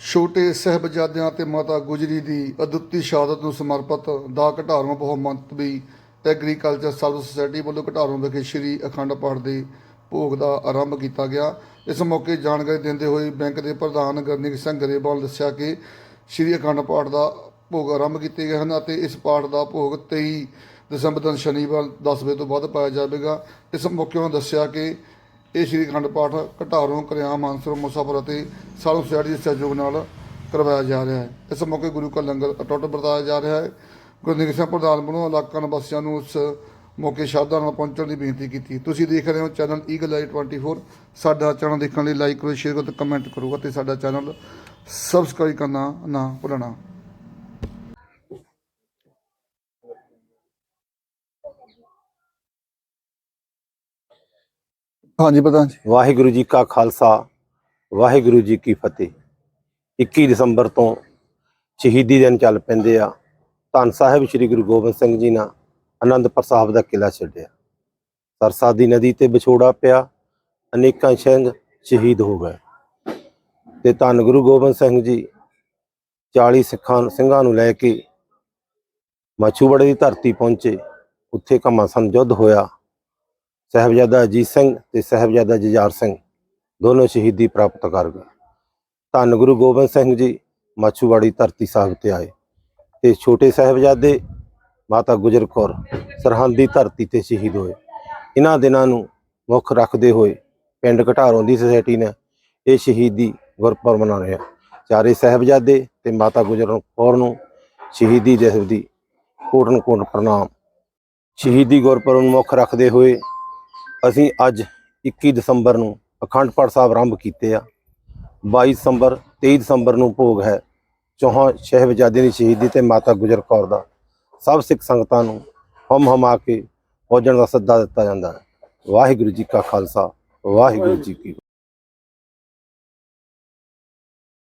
ਛੋਟੇ ਸਹਿਬਜ਼ਾਦਿਆਂ ਤੇ ਮਾਤਾ ਗੁਜਰੀ ਦੀ ਅਦੁੱਤੀ ਸ਼ਹਾਦਤ ਨੂੰ ਸਮਰਪਿਤ ਦਾ ਘਟਾਰੋਂ ਬਹੁਮੰਤ ਵੀ ਐਗਰੀਕਲਚਰ ਸਰਵਿਸ ਸੁਸਾਇਟੀ ਵੱਲੋਂ ਘਟਾਰੋਂ ਵਿਖੇ ਸ੍ਰੀ ਅਖੰਡ ਪਾਠ ਦੇ ਭੋਗ ਦਾ ਆਰੰਭ ਕੀਤਾ ਗਿਆ। ਇਸ ਮੌਕੇ ਜਾਣਕਾਰੀ ਦਿੰਦੇ ਹੋਏ ਬੈਂਕ ਦੇ ਪ੍ਰਧਾਨ ਗਰਨਿਕ ਸਿੰਘ ਗਰੇਵਾਲ ਦੱਸਿਆ ਕਿ ਸ੍ਰੀ ਅਖੰਡ ਪਾਠ ਦਾ ਭੋਗ ਆਰੰਭ ਕੀਤੇ ਗਏ ਹਨ ਅਤੇ ਇਸ ਪਾਠ ਦਾ ਭੋਗ 23 ਦਸੰਬਰ ਦਿਨ ਸ਼ਨੀਵਾਰ 10 ਵਜੇ ਤੋਂ ਬਾਅਦ ਪਾਇਆ ਜਾਵੇਗਾ। ਇਸ ਮੌਕੇ ਉਹਨਾਂ ਦੱਸਿਆ ਕਿ ਇਹ ਸ੍ਰੀ ਅਖੰਡ ਪਾਠ ਘਟਾਰੋਂ ਕਰਿਆਮ ਮਾਨਸਰ ਮੁਸਾਫਰ ਅਤੇ ਸਾਰੂ ਸੋਸਾਇਟੀ ਦੇ ਸਹਿਯੋਗ ਨਾਲ ਕਰਵਾਇਆ ਜਾ ਰਿਹਾ ਹੈ। ਇਸ ਮੌਕੇ ਗੁਰੂ ਕਾ ਲੰਗਰ ਅਟੁੱਟ ਵਰਤਾਇਆ ਜਾ ਰਿਹਾ ਹੈ। ਗੁਰਦਿੱਤ ਸਿੰਘ ਪ੍ਰਧਾਨ ਵੱਲੋਂ ਇਲਾਕਾ ਨਿਵਾਸੀਆਂ ਨੂੰ ਉਸ ਮੌਕੇ ਸ਼ਰਧਾ ਨਾਲ ਪਹੁੰਚਣ ਦੀ ਬੇਨਤੀ ਕੀਤੀ। ਤੁਸੀਂ ਦੇਖ ਰਹੇ ਹੋ ਚੈਨਲ ਈਗਲ ਆਈ 24 ਸਾਡਾ ਚੈਨਲ ਦੇਖਣ ਲਈ ਲਾਈਕ ਕਰੋ, ਸ਼ੇਅਰ ਕਰੋ ਤੇ ਕਮੈਂਟ ਕਰੋ ਅਤੇ ਸਾਡਾ ਚੈਨਲ ਸਬਸਕ੍ਰਾਈਬ ਕਰਨਾ ਨਾ ਭੁੱਲਣਾ। ਹਾਂਜੀ ਪ੍ਰਧਾਨ ਜੀ। ਵਾਹਿਗੁਰੂ ਜੀ ਕਾ ਖਾਲਸਾ, ਵਾਹਿਗੁਰੂ ਜੀ ਕੀ ਫਤਿਹ। 21 ਦਸੰਬਰ ਤੋਂ ਸ਼ਹੀਦੀ ਦਿਨ ਚੱਲ ਪੈਂਦੇ ਆ। ਧੰਨ ਸਾਹਿਬ ਸ੍ਰੀ ਗੁਰੂ ਗੋਬਿੰਦ ਸਿੰਘ ਜੀ ਨੇ ਆਨੰਦਪੁਰ ਸਾਹਿਬ ਦਾ ਕਿਲਾ ਛੱਡਿਆ। ਸਰਸਾ ਦੀ ਨਦੀ ਤੇ ਵਿਛੋੜਾ ਪਿਆ, ਅਨੇਕਾਂ ਸਿੰਘ ਸ਼ਹੀਦ ਹੋ ਗਏ। ਤੇ ਧੰਨ ਗੁਰੂ ਗੋਬਿੰਦ ਸਿੰਘ ਜੀ 40 ਸਿੱਖਾਂ ਸਿੰਘਾਂ ਨੂੰ ਲੈ ਕੇ ਮਾਛੂਵਾੜੇ ਦੀ ਧਰਤੀ ਪਹੁੰਚੇ। ਉੱਥੇ ਘਮਾਸਾਨ ਯੁੱਧ ਹੋਇਆ। ਸਾਹਿਬਜ਼ਾਦਾ ਅਜੀਤ ਸਿੰਘ ਤੇ ਸਾਹਿਬਜ਼ਾਦਾ ਜਜਾਰ ਸਿੰਘ, ਦੋਨੋਂ ਸ਼ਹੀਦੀ ਪ੍ਰਾਪਤ ਕਰ ਗਏ। ਧੰਨ ਗੁਰੂ ਗੋਬਿੰਦ ਸਿੰਘ ਜੀ, ਮਾਛੂਵਾੜੀ ਧਰਤੀ ਸਾਹਿਬ ਤੇ ਆਏ ਤੇ ਛੋਟੇ ਸਾਹਿਬਜ਼ਾਦੇ ਮਾਤਾ ਗੁਜਰ ਕੌਰ ਸਰਹੰਦੀ ਧਰਤੀ ਤੇ ਸ਼ਹੀਦ ਹੋਏ। ਇਹਨਾਂ ਦਿਨਾਂ ਨੂੰ ਮੁੱਖ ਰੱਖਦੇ ਹੋਏ ਪਿੰਡ ਘਟਾਰੋਂ ਦੀ ਸੁਸਾਇਟੀ ਨੇ ਇਹ ਸ਼ਹੀਦੀ ਗੁਰਪੁਰਬ ਮਨਾ ਰਿਹਾ ਚਾਰੇ ਸਾਹਿਬਜ਼ਾਦੇ ਤੇ ਮਾਤਾ ਗੁਜਰ ਕੌਰ ਨੂੰ ਸ਼ਹੀਦੀ ਦਿਵਸ ਦੀ ਕੋਟਨ ਕੋਟ ਪ੍ਰਣਾਮ। ਸ਼ਹੀਦੀ ਗੁਰਪੁਰਬ ਨੂੰ ਮੁੱਖ ਰੱਖਦੇ ਹੋਏ ਅਸੀਂ ਅੱਜ 21 ਦਸੰਬਰ ਨੂੰ ਅਖੰਡ ਪਾਠ ਸਾਹਿਬ ਆਰੰਭ ਕੀਤੇ ਆ। 22 ਦਸੰਬਰ 23 ਦਸੰਬਰ ਨੂੰ ਭੋਗ ਹੈ ਚੌਹਾਂ ਸ਼ਹਿਬਜ਼ਾਦੇ ਦੀ ਸ਼ਹੀਦੀ ਤੇ ਮਾਤਾ ਗੁਜਰ ਕੌਰ ਦਾ। ਸਭ ਸਿੱਖ ਸੰਗਤਾਂ ਨੂੰ ਹਮ ਹਮਾ ਕੇ ਪਹੁੰਚਣ ਦਾ ਸੱਦਾ ਦਿੱਤਾ ਜਾਂਦਾ ਹੈ। ਵਾਹਿਗੁਰੂ ਜੀ ਕਾ ਖਾਲਸਾ, ਵਾਹਿਗੁਰੂ ਜੀ ਕੀ